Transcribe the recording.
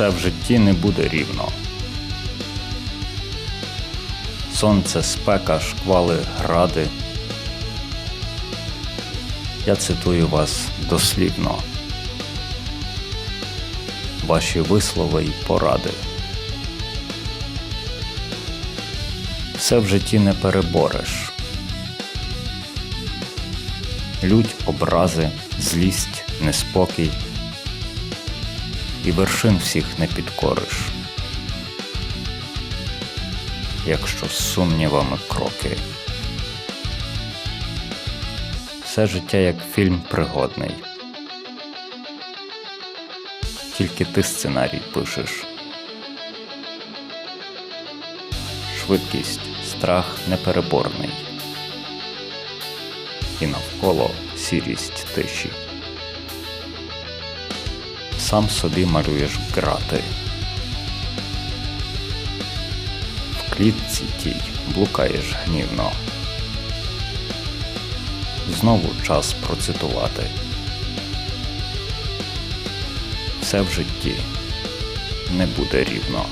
все в житті не буде рівно. Сонце, спека, шквали, гради. Я цитую вас дослівно. Ваші вислови й поради. Все в житті не перебореш. Лють, образи, злість, неспокій. І вершин всіх не підкориш. Якщо з сумнівами кроки. Все життя як фільм пригодний. Тільки ти сценарій пишеш. Швидкість, страх непереборний. І навколо сірість тиші. Сам собі малюєш грати. В клітці тій блукаєш гнівно. Знову час процитувати. Все в житті не буде рівно.